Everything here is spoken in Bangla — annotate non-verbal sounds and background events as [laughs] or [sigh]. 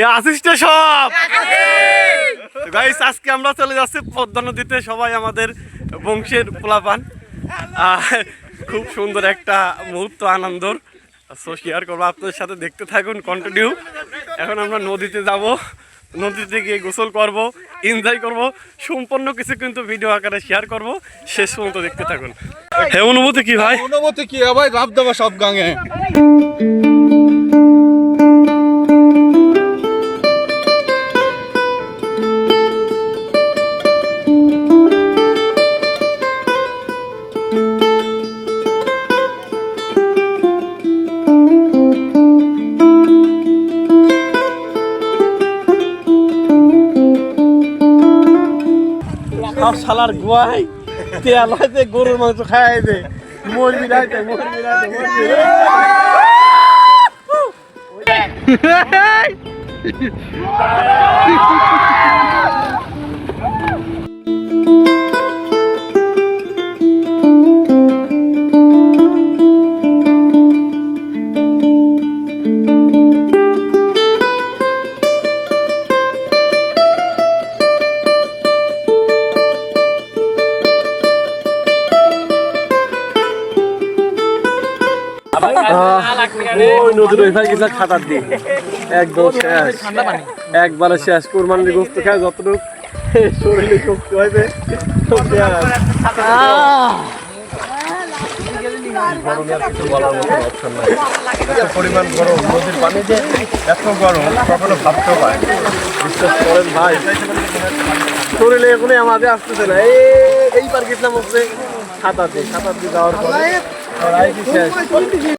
এ আসিসটা সব। গাইস আজকে আমরা চলে যাচ্ছি পদ্মা নদীতে সবাই আমাদের বংশের পোলাপান। খুব সুন্দর একটা মুহূর্ত আনন্দর। সো শেয়ার করব আপনাদের সাথে দেখতে থাকুন কন্টিনিউ এখন আমরা নদীতে যাব নদীতে গিয়ে গোসল করব এনজয় করব। সম্পূর্ণ কিছু কিন্তু ভিডিও আকারে শেয়ার করব শেষ পর্যন্ত দেখতে থাকুন। হে অনুভূতি কি ভাই? অনুমতি কি ভাই? রাব দেবা সব গাঙে। সব শালার গুয়াই তেল হয়েছে গরুর মাংস খাই দে। মরবি রাইতে মরবি রাইতে মরবি [laughs] [laughs] ওই নদীর ওই ভাই গেছে খাতার দিয়ে একদম শেষ। একবারে শেষ। কোরবানির গোস্ত খায় যতটুকু শরীরে শক্তি হইবে পরিমাণ গরম নদীর পানিতে এত গরম কখনো ভাবতেও পারে বিশ্বাস করেন ভাই। শরীরে এখনই আমাদের আসতেছে না। এই এইবার গেছিলাম হচ্ছে খাতাতে খাতাতে যাওয়ার পরে। শেষ।